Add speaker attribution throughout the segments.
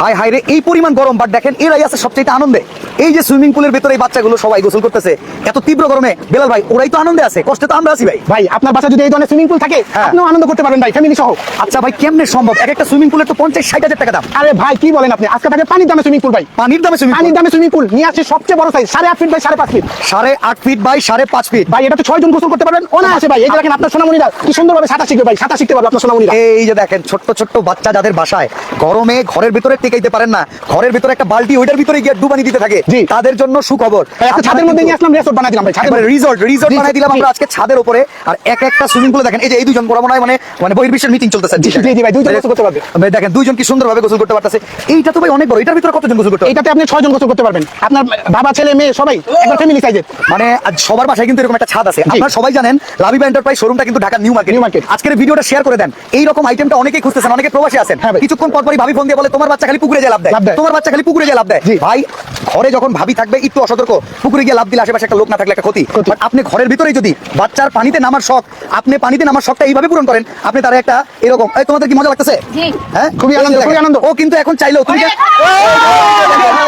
Speaker 1: High high রে এই পরিমাণ গরম বাট দেখেন এরাই আছে সবচেয়ে আনন্দে। এই যে সুইমিং পুলের ভেতরে এই বাচ্চাগুলো সবাই গোসল করতেছে এত তীব্র গরমে। বেলাল ভাই ওরাই তো আনন্দে আছে কষ্টে তো আমরা আছি ভাই।
Speaker 2: ভাই আপনার বাসা যদি এই ধরনের সুইমিং পুল থাকে
Speaker 1: হ্যাঁ।
Speaker 2: আপনিও আনন্দ করতে পারেন ভাই ফ্যামিলি সহ।
Speaker 1: আচ্ছা ভাই কেমনে সম্ভব? এক একটা সুইমিং পুলের তো পঞ্চাশ ষাট হাজার টাকা দাম।
Speaker 2: আরে ভাই কি বলেন আপনি? আজকে থাকে পানির দামে সুইমিং পুল ভাই।
Speaker 1: পানির দামে সুইমিং
Speaker 2: পানির দামে সুইমিং পুল। নিয়ে আসছে সবচেয়ে বড় সাইজ সাড়ে আট ফিট বাই সাড়ে পাঁচ ফিট
Speaker 1: সাড়ে আট ফিট বাই সাড়ে পাঁচ ফিট
Speaker 2: ভাই এটা তো ছয় জন গোসল করতে পারবেন ওনা আছে ভাই। এই যে দেখেন আপনার সোনামণিরা কি সুন্দরভাবে সাঁতার শিখবে ভাই সাঁতার শিখতে পারবে আপনার সোনামণিরা।
Speaker 1: এই যে দেখেন ছোট্ট ছোট্ট বাচ্চা যাদের বাসায় গরমে ঘরের ভিতরে টেকাইতে পারেন না। ঘরের ভিতরে একটা বালতি ওইটার ভিতরে গিয়ে ডুবানি দিতে থাকে। তাদের জন্য সুখবর।
Speaker 2: ছাদের মধ্যে নিয়ে আসলাম রেসর্ট বানাই দিলাম ভাই
Speaker 1: রিসর্ট রিসর্ট বানাই দিলাম আমরা আজকে ছাদের উপরে। আর এক একটা সুইমিং পুলে দেখেন এই যে এই দুজন বড় মনে মানে মানে বহির্বিশ্বের মিটিং চলতেছে।
Speaker 2: জি, জি, জি, ভাই, দুইজন গোসল করতে পারবে।
Speaker 1: ভাই, দেখেন দুইজন কি সুন্দরভাবে গোসল করতে পারতেছে। এইটা তো ভাই অনেক বড় এটার ভিতরে কতজন গোসল করতে?
Speaker 2: এইটাতে আপনি ছয় জন গোসল করতে পারবেন। আপনার বাবা ছেলে মেয়ে সবাই একবার ফ্যামিলি সাইজের
Speaker 1: মানে সবার বাসায় কিন্তু এরকম একটা ছাদ আছে। আপনারা সবাই জানেন লাভিবা এন্টারপ্রাইজ শোরুমটা কিন্তু Dhaka new market
Speaker 2: new market.
Speaker 1: আজকের ভিডিওটা শেয়ার করে দেন। এই রকম আইটেমটা অনেকেই খুঁজতেছেন অনেকে প্রবাসী আছেন।
Speaker 2: হ্যাঁ
Speaker 1: কিছুক্ষণ পর পরই ভাবি ফোন দিয়ে বলে তোমার বাচ্চা খালি পুকুরে যায় লাভ দেয়? তোমার বাচ্চা খালি পুকুরে যায় লাভ দেয়? ভাই ঘরে যখন ভাবি থাকবে একটু অসতর্ক। পুকুরে গিয়ে লাভ দিলে আশেপাশে একটা লোক না থাকলে একটা ক্ষতি। আপনি ঘরের ভিতরেই যদি বাচ্চার পানিতে নামার শখ আপনি পানিতে নামার শখটা এইভাবে পূরণ করেন আপনি তার একটা এরকম এই তোমাদের কি মজা লাগতেছে? হ্যাঁ?
Speaker 2: খুবই আনন্দ, খুবই আনন্দ।
Speaker 1: ও কিন্তু এখন চাইলেও তুমি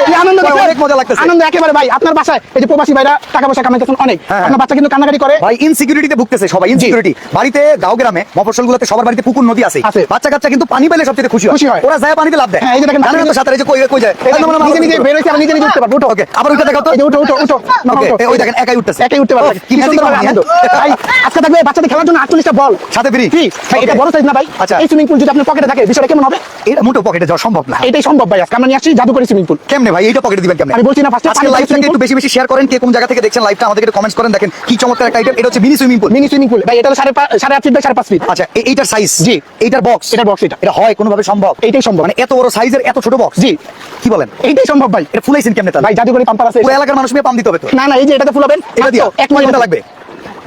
Speaker 2: কি আনন্দ?
Speaker 1: অনেক মজা লাগতেছে।
Speaker 2: আনন্দ একেবারে ভাই আপনার বাসায় এই যে প্রবাসী ভাইরা টাকা পয়সা কামাইতেছেন অনেক।
Speaker 1: হ্যাঁ।
Speaker 2: আপনার বাচ্চা কিন্তু কান্নাকাটি করে।
Speaker 1: ভাই ইনসিকিউরিটিতে ভুগতেছে সবাই ইনসিকিউরিটি বাড়িতে গাঁও গ্রামে মফস্বলগুলোতে সবার বাড়িতে পুকুর নদী আছে।
Speaker 2: আছে।
Speaker 1: বাচ্চা কাচ্চা কিন্তু পানি পেলে সবচেয়ে খুশি
Speaker 2: খুশি
Speaker 1: হয়।
Speaker 2: হয়।
Speaker 1: ওরা যায় পানিতে লাভ দেয়।
Speaker 2: হ্যাঁ, এই যে দেখেন,
Speaker 1: সাঁতারে যে কই কই যায়?
Speaker 2: এই যে নিজে নিজে বের আবার নিজে নিজে উঠতে পারবে। উঠো
Speaker 1: ওকে আবার তো।
Speaker 2: উঠো উঠো
Speaker 1: ওকে ওই দেখেন একাই উঠতেছে।
Speaker 2: একাই উঠতে
Speaker 1: কি
Speaker 2: সুন্দর আনন্দ? ভাই আজকে থাকবে বাচ্চাদের খেলার জন্য আটচল্লিশটা বল।
Speaker 1: সাথে ফ্রি?
Speaker 2: ফ্রি। ভাই এটা বড় সাইজ না ভাই।
Speaker 1: আচ্ছা।
Speaker 2: এই সুইমিং পুল যদি পকেটে থাকে বিষয়টা কেমন হবে?
Speaker 1: এটা মোটো পকেটে যাওয়া সম্ভব না।
Speaker 2: এটাই সম্ভব ভাই আজকে আমরা নিয়ে আসছি জাদুকরি সুইমিং পুল
Speaker 1: কেমনে ভাই? এইটা পকেটে দিবেন কেমনে?
Speaker 2: আমি বলছি না,
Speaker 1: আজকে লাইভটাকে একটু বেশি বেশি শেয়ার করেন কে কোন জায়গা থেকে দেখছেন লাইভটা আমাদেরকে কমেন্টস করেন দেখেন কি চমৎকার একটা আইটেম এটা হচ্ছে mini swimming pool
Speaker 2: mini swimming pool ভাই এটা হলো সাড়ে পা- সাড়ে আট ফিট বাই ফিট
Speaker 1: আচ্ছা এইটার সাইজ
Speaker 2: জি।
Speaker 1: এইটার বক্স
Speaker 2: এটার box এটা।
Speaker 1: এটা হয় কোনোভাবে সম্ভব?
Speaker 2: এইটাই সম্ভব।
Speaker 1: মানে এত বড় সাইজের এত ছোট বক্স
Speaker 2: জি।
Speaker 1: কি বলেন?
Speaker 2: এইটাই সম্ভব ভাই।
Speaker 1: এটা ফুলাইছেন কেমনে তাহলে?
Speaker 2: ভাই জাদুকরি পাম্পার আছে।
Speaker 1: পুরো এলাকার মানুষ নিয়ে পাম্প দিতে হবে তো?
Speaker 2: না না এই যে এটাতে ফুলাবেন
Speaker 1: এটা
Speaker 2: দিও এক মিনিট।
Speaker 1: লাগবে?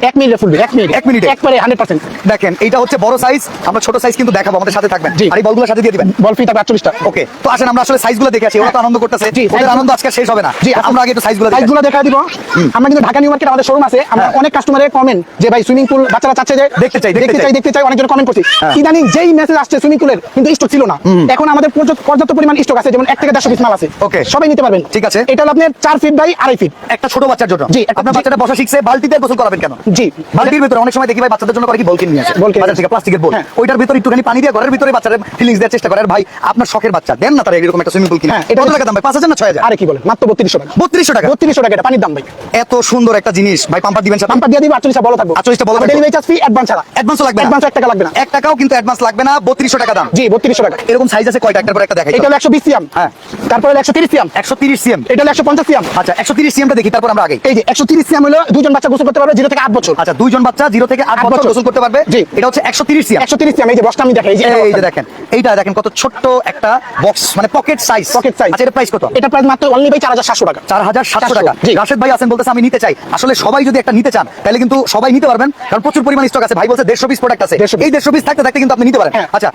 Speaker 2: এক মিনিটে ফুলবে এক মিনিট।
Speaker 1: এক মিনিটে?
Speaker 2: একবারে হান্ড্রেড পার্সেন্ট
Speaker 1: দেখেন এইটা হচ্ছে বড় সাইজ আমরা ছোট সাইজ কিন্তু দেখাবো আমাদের সাথে থাকবেন। আর এই বলগুলো সাথে দিয়ে দিবেন।
Speaker 2: বল ফি থাকবে আটচল্লিশটা।
Speaker 1: ওকে তো আসেন আমরা আসলে সাইজগুলো দেখে আসি। ওরা তো আনন্দ করতেছে। ওদের আনন্দ আজকে শেষ হবে না।
Speaker 2: জি,
Speaker 1: আমরা আগে একটু সাইজগুলো
Speaker 2: সাইজগুলো দেখা দিব। আমরা কিন্তু ঢাকা নিউ মার্কেট আমাদের শোরুম আছে। আমরা
Speaker 1: হ্যাঁ।
Speaker 2: অনেক কাস্টমারে কমেন্ট যে ভাই সুইমিং পুল বাচ্চারা চাচ্ছে যে
Speaker 1: দেখতে চাই, দেখতে চাই।
Speaker 2: দেখতে চাই। অনেকজন কমেন্ট করছি।
Speaker 1: হ্যাঁ।
Speaker 2: ইদানিং যেই মেসেজ আসছে সুইমিং পুলের কিন্তু স্টক ছিল না। এখন আমাদের পর্যাপ্ত- পরিমাণ স্টক আছে। যেমন এক থেকে দেড়শো পিস মাল আছে।
Speaker 1: Okay.
Speaker 2: সবাই নিতে পারবেন।
Speaker 1: ঠিক আছে।
Speaker 2: এটা হলো আপনার চার ফিট বাই আড়াই ফিট
Speaker 1: একটা ছোট বাচ্চার জন্য।
Speaker 2: জি,
Speaker 1: আপনার বাচ্চাটা বসা শিখছে বালতিতে গোসল করাবেন কেন?
Speaker 2: জি
Speaker 1: বালতির ভিতরে অনেক সময় দেখি ভাই বাচ্চাদের জন্য করে কি নিয়ে আসে। বাজার থেকে প্লাস্টিকের বল।
Speaker 2: হ্যাঁ।
Speaker 1: ওইটার ভিতরে একটুখানি পানি দিয়ে ঘরের ভিতরে বাচ্চাদের ফিলিংস দেওয়ার চেষ্টা করে। আর ভাই আপনার শখের বাচ্চা দেন না তারা এরকম একটা সুইমিং পুল কিনে।
Speaker 2: হ্যাঁ,
Speaker 1: এটা কত টাকা দাম ভাই? পাঁচ হাজার না ছয় হাজার?
Speaker 2: আরে কি বলেন মাত্র বত্রিশশো টাকা।
Speaker 1: বত্রিশশো টাকা?
Speaker 2: বত্রিশশো টাকা এটা পানির দাম ভাই।
Speaker 1: এত সুন্দর একটা জিনিস। ভাই পাম্পার দিবেন
Speaker 2: পাম্পার দিয়ে দিব আটচল্লিশটা বলো থাকব।
Speaker 1: 48টা বলো
Speaker 2: ডেলিভারি চার্জ অ্যাডভান্স ছাড়া।
Speaker 1: অ্যাডভান্স লাগবে
Speaker 2: অ্যাডভান্স এক টাকা লাগবে না।
Speaker 1: এক টাকাও কিন্তু অ্যাডভান্স লাগবে না। বত্রিশশো টাকা দাম।
Speaker 2: জি বত্রিশশো টাকা।
Speaker 1: এরকম সাইজ আছে কয়টা? একটার পর একটা দেখাই
Speaker 2: এটা হলো একশো বিশ সিএম।
Speaker 1: হ্যাঁ।
Speaker 2: তারপরে একশো তিরিশ সিএম।
Speaker 1: একশো তিরিশ সিএম।
Speaker 2: এটা হলো একশো পঞ্চাশ সিএম।
Speaker 1: আচ্ছা একশো তিরিশ সিএমটা দেখি তারপর আমরা আগে।
Speaker 2: এই যে একশো তিরিশ সিএম হলো দুজন বাচ্চা গোসল করতে পারবে জিরো থেকে আট বছর।
Speaker 1: আচ্ছা দুইজন বাচ্চা জিরো থেকে আট বছর। গোসল করতে পারবে। এটা হচ্ছে একশো তিরিশ
Speaker 2: একশো তিরিশ সিএম এই যে বসটা আমি দেখাই এই যে।
Speaker 1: দেখেন এইটা দেখেন কত ছোট্ট একটা বক্স মানে পকেট সাইজ
Speaker 2: Pocket size।
Speaker 1: আচ্ছা এটা প্রাইস কত?
Speaker 2: এটা প্রাইস মাত্র অনলি ভাই চার হাজার সাতশো টাকা।
Speaker 1: চার হাজার সাতশো টাকা। রাশেদ ভাই আছেন বলতেছে আমি নিতে চাই। আসলে সবাই যদি একটা নিতে চান তাহলে কিন্তু সবাই নিতে পারবেন কারণ প্রচুর পরিমাণ স্টক আছে। ভাই বলছে দেড়শো পিস প্রোডাক্ট আছে। এই দেড়শো পিস থাকতে থাকতে কিন্তু আপনি নিতে পারেন।
Speaker 2: হ্যাঁ।
Speaker 1: আচ্ছা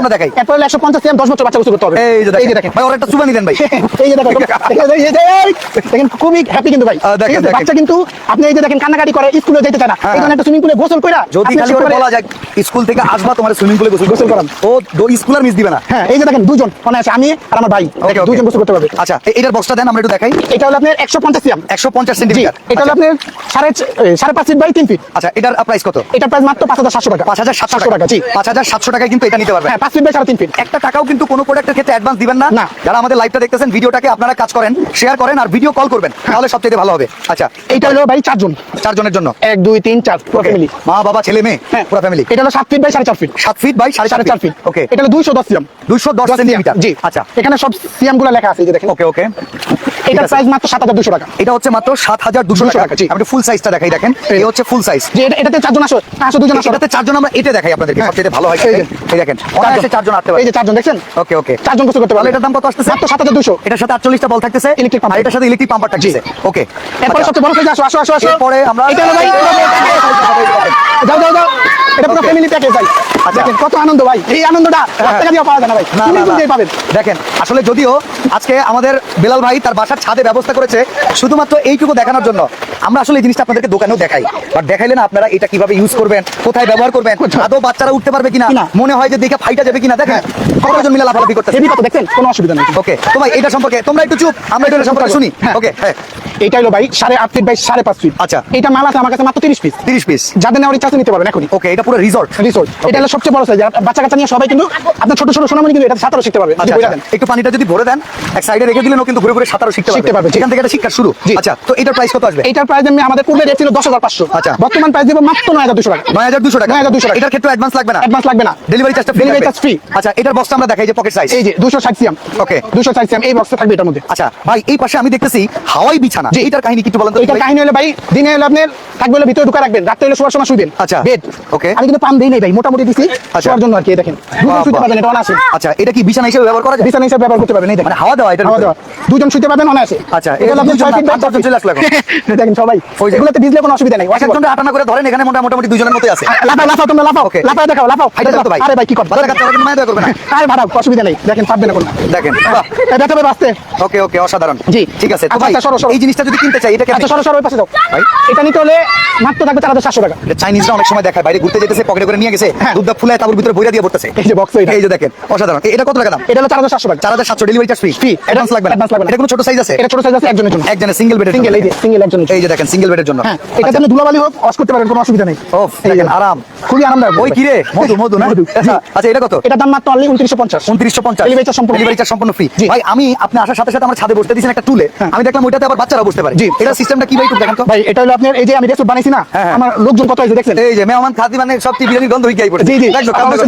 Speaker 1: আমরা দেখাই।
Speaker 2: এরপরে একশো পঞ্চাশ সিএম দশ বছর বাচ্চা গোসল করতে হবে।
Speaker 1: এই যে দেখেন। ভাই ওর একটা চুবা নিলেন ভাই।
Speaker 2: এই যে দেখেন। খুবই হ্যাপি কিন্তু ভাই।
Speaker 1: দেখেন।
Speaker 2: বাচ্চা কিন্তু আপনি এই যে দেখেন কান্নাকাটি করে স্কুলে যেতে চায় না।
Speaker 1: হ্যাঁ,
Speaker 2: এই ধরনের একটা সুইমিং পুলে গোসল
Speaker 1: যদি খালি ওরে বলা যায় স্কুল থেকে আসবা তোমার সুইমিং পুলে গোসল গোসল করান। ও স্কুল আর মিস দিবে না।
Speaker 2: হ্যাঁ এই যে দেখেন দুজন মনে আছে আমি আর আমার ভাই. দুজন গোসল করতে পারবে।
Speaker 1: আচ্ছা এ- এটার বক্সটা দেন আমরা একটু দেখাই।
Speaker 2: এটা হলো আপনার একশো পঞ্চাশ সিএম
Speaker 1: একশো পঞ্চাশ
Speaker 2: জি
Speaker 1: সেন্টিমিটার
Speaker 2: এটা হলো আপনার চ- এ, সাড়ে পাঁচ ফিট বাই ফিট
Speaker 1: আচ্ছা এটার প্রাইস কত?
Speaker 2: এটা প্রাইস মাত্র পাঁচ হাজার সাতশো টাকা।
Speaker 1: পাঁচ হাজার সাতশো
Speaker 2: টাকা। জি।
Speaker 1: পাঁচ হাজার সাতশো টাকায় কিন্তু এটা নিতে পারবেন
Speaker 2: হ্যাঁ পাঁচ ফিট বাই ফিট
Speaker 1: একটা টাকাও কিন্তু কোনো প্রোডাক্টের ক্ষেত্রে অ্যাডভান্স দিবেন না। যারা আমাদের লাইভটা দেখতেছেন ভিডিওটাকে আপনারা কাজ করেন শেয়ার করেন আর ভিডিও কল করবেন। তাহলে সবচেয়ে ভালো হবে। আচ্ছা।
Speaker 2: এইটা হলো ভাই চারজন
Speaker 1: চারজনের জন্য।
Speaker 2: এক দুই তিন চার পুরো ফ্যামিলি
Speaker 1: মা বাবা ছেলে মেয়ে
Speaker 2: হ্যাঁ।
Speaker 1: পুরো ফ্যামিলি
Speaker 2: এটা হলো সাত ফিট বাই সাড়ে চার ফিট
Speaker 1: সাত ফিট বাই সাড়ে
Speaker 2: সাড়ে চার ফিট
Speaker 1: ওকে
Speaker 2: এটা হলো দুইশো দশ সিএম।
Speaker 1: দুশো দশ সেন্টিমিটার
Speaker 2: জি।
Speaker 1: আচ্ছা।
Speaker 2: এখানে সব সিএমগুলো লেখা আছে যে দেখেন।
Speaker 1: ওকে ওকে
Speaker 2: এটা। প্রাইস মাত্র সাত হাজার দুশো টাকা।
Speaker 1: এটা হচ্ছে মাত্র সাত হাজার দুশো টাকা।
Speaker 2: জি।
Speaker 1: আপনি ফুল সাইজটা দেখাই দেখেন।
Speaker 2: এই।
Speaker 1: হচ্ছে ফুল সাইজ
Speaker 2: যে এটা এটাতে চারজন আসো আসো দুজন আসো।
Speaker 1: এটাতে চারজন আমরা এটা দেখাই আপনাদেরকে
Speaker 2: হ্যাঁ।
Speaker 1: সবচেয়ে ভালো হয়
Speaker 2: এই
Speaker 1: দেখেন। অনায়াসে চারজন আসতে পারে।
Speaker 2: এই যে চারজন দেখছেন?
Speaker 1: ওকে ওকে
Speaker 2: চারজন গোসল করতে পারবে।
Speaker 1: এটার দাম কত আসতেছে?
Speaker 2: মাত্র সাত হাজার দুশো
Speaker 1: এটার সাথে আটচল্লিশটা বল থাকতেছে।
Speaker 2: Pump।
Speaker 1: আর এটার সাথে ইলেকট্রিক পাম্পার থাকতেছে। ওকে
Speaker 2: এরপরে সবচেয়ে বড় সাইজ আসো আসো আসো। আসো
Speaker 1: পরে আমরা
Speaker 2: এটা ভাই যাও যাও যাও। এটা পুরো ফ্যামিলি প্যাকেজ ভাই।
Speaker 1: আচ্ছা।
Speaker 2: দেখেন কত আনন্দ ভাই। এই আনন্দটা টাকা দিয়ে পাওয়া যায় না ভাই। তুমি। পাবেন।
Speaker 1: দেখেন আসলে যদিও আজকে আমাদের বেলাল ভাই তার বাসার ছাদে ব্যবস্থা করেছে শুধুমাত্র এইটুকু দেখানোর জন্য। আমরা আসলে এই জিনিসটা আপনাদেরকে দোকানেও দেখাই। বাট দেখাইলে না আপনারা এটা কীভাবে ইউজ করবেন কোথায় ব্যবহার করবেন আদৌ বাচ্চারা উঠতে পারবে কিনা। মনে হয় যে দেখে ফাইটা যাবে কিনা দেখেন কতজন মিলে লাফালাফি
Speaker 2: হেভি কত দেখছেন কোনো অসুবিধা নেই।
Speaker 1: ওকে তো ভাই এটা সম্পর্কে তোমরা একটু চুপ আমরা এটা সম্পর্কে শুনি।
Speaker 2: হ্যাঁ।
Speaker 1: ওকে হ্যাঁ।
Speaker 2: এটা হলো ভাই সাড়ে আট ফিট বাই সাড়ে পাঁচ ফিট
Speaker 1: আচ্ছা।
Speaker 2: এটা মাল আছে আমার কাছে মাত্র তিরিশ পিস
Speaker 1: তিরিশ পিস
Speaker 2: যাদের নেওয়ার ইচ্ছা আছে নিতে পারবেন এখনই।
Speaker 1: ওকে এটা পুরো রিসর্ট
Speaker 2: রিসোর্ট এটা হলো সবচেয়ে বড় সাইজ বাচ্চা কাচ্চা নিয়ে সবাই কিন্তু আপনার ছোট ছোট সোনামণি কিন্তু এটা সাঁতারও শিখতে পারবে।
Speaker 1: আচ্ছা আচ্ছা। একটু পানিটা যদি ভরে দেন এক সাইডে রেখে দিলেন ও কিন্তু ঘুরে ঘুরে সাঁতারও শিখতে পারবে। এখান থেকে এটা শিক্ষার শুরু। আচ্ছা তো এটার প্রাইস কত আসবে?
Speaker 2: এইটার প্রাইস আমি আমাদের পূর্বে রেট ছিল দশ হাজার পাঁচশো।
Speaker 1: আচ্ছা।
Speaker 2: বর্তমান প্রাইস দেবো মাত্র নয় হাজার দুশো টাকা।
Speaker 1: নয় হাজার দুশো টাকা?
Speaker 2: 9,200 টাকা।
Speaker 1: এটার ক্ষেত্রে অ্যাডভান্স লাগবে না?
Speaker 2: অ্যাডভান্স লাগবে না।
Speaker 1: ডেলিভারি চার্জটা
Speaker 2: Delivery charge free।
Speaker 1: আচ্ছা এটার বক্সটা আমরা দেখাই যে পকেট সাইজ
Speaker 2: এই যে দুশো ষাট সিএম।
Speaker 1: Okay.
Speaker 2: দুশো ষাট সিএম এই বক্সে থাকবে এটার মধ্যে।
Speaker 1: আচ্ছা ভাই এই পাশে আমি দেখতেছি হাওয়াই বিছানা।
Speaker 2: যে
Speaker 1: এটার কাহিনী কি একটু বলেন তো?
Speaker 2: এইটার
Speaker 1: ভাই?
Speaker 2: কাহিনী হলে ভাই দিনে হলে আপনার থাকবে হলে ভিতরে ঢুকা রাখবেন রাত্রে হলে শোয়ার সময় শুইবেন
Speaker 1: আচ্ছা।
Speaker 2: বেড।
Speaker 1: Okay.
Speaker 2: আমি কিন্তু পাম দিই নাই ভাই মোটামুটি দিছি।
Speaker 1: আচ্ছা।
Speaker 2: শোয়ার জন্য আর কি দেখেন। দুজন
Speaker 1: বাহ।
Speaker 2: পারবেন এটা অনায়াসে।
Speaker 1: আচ্ছা এটা কি বিছানা হিসেবে ব্যবহার করা যায়?
Speaker 2: বিছানা হিসাবে ব্যবহার করতে পারবেন এই দেখেন।
Speaker 1: মানে হাওয়া দেওয়া এটার
Speaker 2: হাওয়া দেওয়া। দুজন শুইতে পারবেন অনায়াসে।
Speaker 1: আচ্ছা,
Speaker 2: এটা ছয়
Speaker 1: না,
Speaker 2: ফিট বাই
Speaker 1: আট দশজন চলে আসলো
Speaker 2: দেখেন সবাই
Speaker 1: ওই।
Speaker 2: এগুলোতে ভিজলে কোনো অসুবিধা নেই
Speaker 1: এক একজনটা আটানা করে ধরেন এখানে মোটা- মোটামুটি দুজনের মতোই আছে।
Speaker 2: লাফাও লাফাও তোমরা লাফাও. লাফাও দেখাও লাফাও।
Speaker 1: হাইটা দেখো ভাই।
Speaker 2: আরে ভাই কি করবে
Speaker 1: কাচ্চারা কিন্তু মায়া দয়া করবে না।
Speaker 2: আরে ভাড়া অসুবিধা নেই দেখেন পারবে না কোনো।
Speaker 1: দেখেন।
Speaker 2: এটা তবে বাঁচতে।
Speaker 1: ওকে ওকে অসাধারণ।
Speaker 2: জি।
Speaker 1: ঠিক আছে তো
Speaker 2: আচ্ছা,
Speaker 1: ভাই
Speaker 2: আচ্ছা।
Speaker 1: এই জিনিসটা যদি কিনতে চাই এটা
Speaker 2: আচ্ছা সরো সরো ওই পাশে যাও।
Speaker 1: ভাই?
Speaker 2: এটা নিতে হলে মাত্র থাকবে চার হাজার সাতশো টাকা।
Speaker 1: চাইনিজরা অনেক সময় দেখায় বাইরে ঘুরতে যেতেছে পকেটে করে নিয়ে গেছে
Speaker 2: হ্যাঁ।
Speaker 1: দুধ ফুলে তারপর ভিতরে বইরা দিয়ে পড়তেছে।
Speaker 2: এই যে এটা।
Speaker 1: এই যে দেখেন অসাধারণ। এটা কত টাকা দাম?
Speaker 2: এটা হলো চার হাজার সাতশো টাকা।
Speaker 1: চার হাজার সাতশো delivery charge free
Speaker 2: Free।
Speaker 1: Advance লাগবে না।
Speaker 2: Advance লাগবে।
Speaker 1: এটা কোনো ছোট সাইজ আছে?
Speaker 2: এটা ছোট সাইজ আছে একজনের জন্য।
Speaker 1: একজনের সিঙ্গেল বেডের
Speaker 2: সিঙ্গেল এই যে সিঙ্গেল একজনের জন্য।
Speaker 1: এই যে দেখেন সিঙ্গেল বেডের জন্য।
Speaker 2: হ্যাঁ এটা
Speaker 1: আচ্ছা।
Speaker 2: আপনি ধুলাবালি হোক ওয়াশ করতে পারেন কোনো অসুবিধা নেই।
Speaker 1: ওফ, দেখেন, আরাম।
Speaker 2: খুবই আরামদায়ক।
Speaker 1: ওই কিরে? মধু মধু না? আচ্ছা এটা কত?
Speaker 2: এটার দাম মাত্র অনলি উনত্রিশশো পঞ্চাশ।
Speaker 1: উনত্রিশশো পঞ্চাশ।
Speaker 2: সম্পূর্ণ
Speaker 1: ডেলিভারি চার্জ সম্পূর্ণ ফ্রি ভাই আমি আপনি আসার সাথে সাথে আমার ছাদে বসতে দিয়েছেন একটা টুলে
Speaker 2: হ্যাঁ।
Speaker 1: আমি দেখলাম ওইটাতে আবার বাচ্চারা বসতে পারে।
Speaker 2: জি।
Speaker 1: এটা সিস্টেমটা কি ভাই একটু দেখেন তো।
Speaker 2: ভাই এটা হলো আপনার এই যে আমি রেস্টুরেন্ট বানাইছি না।
Speaker 1: হ্যাঁ।
Speaker 2: আমার লোকজন কত হয়েছে দেখছেন?
Speaker 1: এই যে মেহমান খাদি মানে সব বিরিয়ানির গন্ধ
Speaker 2: জি জি।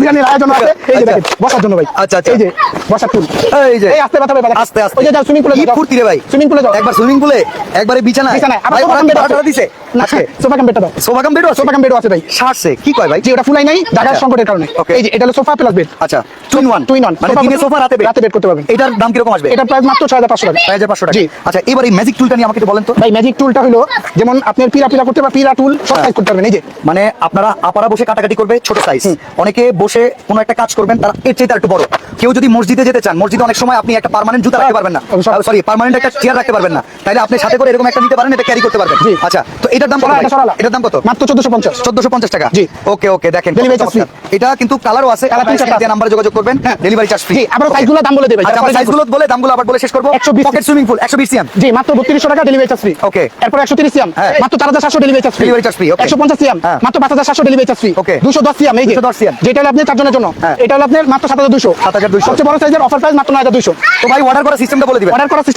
Speaker 2: বিরিয়ানির আয়োজন আছে। এই যে
Speaker 1: আচ্ছা।
Speaker 2: বসার জন্য ভাই।
Speaker 1: আচ্ছা, আচ্ছা।
Speaker 2: এই যে বসার টুল।
Speaker 1: এই যে।
Speaker 2: এই আস্তে কথা ভাই
Speaker 1: আস্তে আস্তে।
Speaker 2: ওই যে যাও সুইমিং পুলে যাও।
Speaker 1: ফুর্তি রে ভাই?
Speaker 2: সুইমিং পুলে যাও।
Speaker 1: একবার সুইমিং পুলে একবারে বিছানায়।
Speaker 2: বিছানায়। আবার
Speaker 1: দিছে?
Speaker 2: না সোফা কাম বেডটা দাও।
Speaker 1: সোফা কাম বেডও
Speaker 2: সোফা কাম বেডও আছে ভাই
Speaker 1: সারছে। কি কয় ভাই?
Speaker 2: যে ওটা ফুলাই নাই ঢাকার
Speaker 1: আচ্ছা।
Speaker 2: সংকটের কারণে। এই যে এটা হলো সোফা প্লাস বেড
Speaker 1: আচ্ছা টুইন ওয়ান
Speaker 2: Twin one।
Speaker 1: মানে দিনে সোফা রাতে বেড
Speaker 2: রাতে বেড করতে পারবেন।
Speaker 1: এটার দাম কীরকম আসবে?
Speaker 2: এটা প্রাইস মাত্র ছয় হাজার পাঁচশো টাকা।
Speaker 1: ছয় হাজার পাঁচশো টাকা। আচ্ছা এবার এই ম্যাজিক টুলটা নিয়ে আমাকে একটু বলেন তো।
Speaker 2: ভাই ম্যাজিক টুলটা হলো যেমন আপনার পিরা পিরা করতে পিরা টুল সব
Speaker 1: হ্যাঁ।
Speaker 2: সাইজ করতে পারবেন। এই যে।
Speaker 1: মানে আপনারা আপারা বসে কাটাকাটি করবে ছোট সাইজ অনেকে বসে কোনো একটা কাজ করবেন তারা এর চাইতে একটু বড়। কেউ যদি মসজিদে যেতে চান মসজিদে অনেক সময় আপনি একটা পার্মানেন্ট জুতা রাখতে পারবেন না। সরি পার্মানেন্ট একটা চেয়ার রাখতে পারবেন না। তাইলে আপনি সাথে করে এরকম একটা নিতে পারেন এটা ক্যারি করতে পারবেন। আচ্ছা তো এটার দাম কত। এটার দাম কত?
Speaker 2: মাত্র চোদ্দশো পঞ্চাশ।
Speaker 1: চোদ্দশো পঞ্চাশ টাকা?
Speaker 2: জি।
Speaker 1: ওকে ওকে দেখেন এটা কিন্তু কালারও আছে। নাম্বারে যোগাযোগ করবেন। ডেলিভারি চার্জ ফ্রি
Speaker 2: আবার সাইজগুলো দাম বলে দেবে
Speaker 1: আচ্ছা সাইজগুলো বলে দামগুলো আবার বলে শেষ করব।
Speaker 2: 120
Speaker 1: পকেট সুইমিং পুল একশো বিশ সিএম
Speaker 2: জি মাত্র বত্রিশশো টাকা ডেলিভারি চার্জ ফ্রি
Speaker 1: Okay.
Speaker 2: এরপর একশো তিরিশ সিএম
Speaker 1: হ্যাঁ।
Speaker 2: মাত্র চার হাজার সাতশো delivery charge free
Speaker 1: charge free, okay.
Speaker 2: একশো পঞ্চাশ সিএম। মাত্র পাঁচ হাজার সাতশো ডেলিভারি চার্জ ফ্রি. দুশো দশ সিএম এই যে।
Speaker 1: 210 CM
Speaker 2: যেটা হলো আপনার চারজনের জন্য।
Speaker 1: হ্যাঁ।
Speaker 2: এটা হলো আপনার মাত্র সাত হাজার দুশো
Speaker 1: 7,200
Speaker 2: সবচেয়ে বড় সাইজের অফার প্রাইস মাত্র নয় হাজার দুশো
Speaker 1: তো ভাই অর্ডার করার সিস্টেমটা বলে দিবেন।
Speaker 2: অর্ডার করার সিস্টেম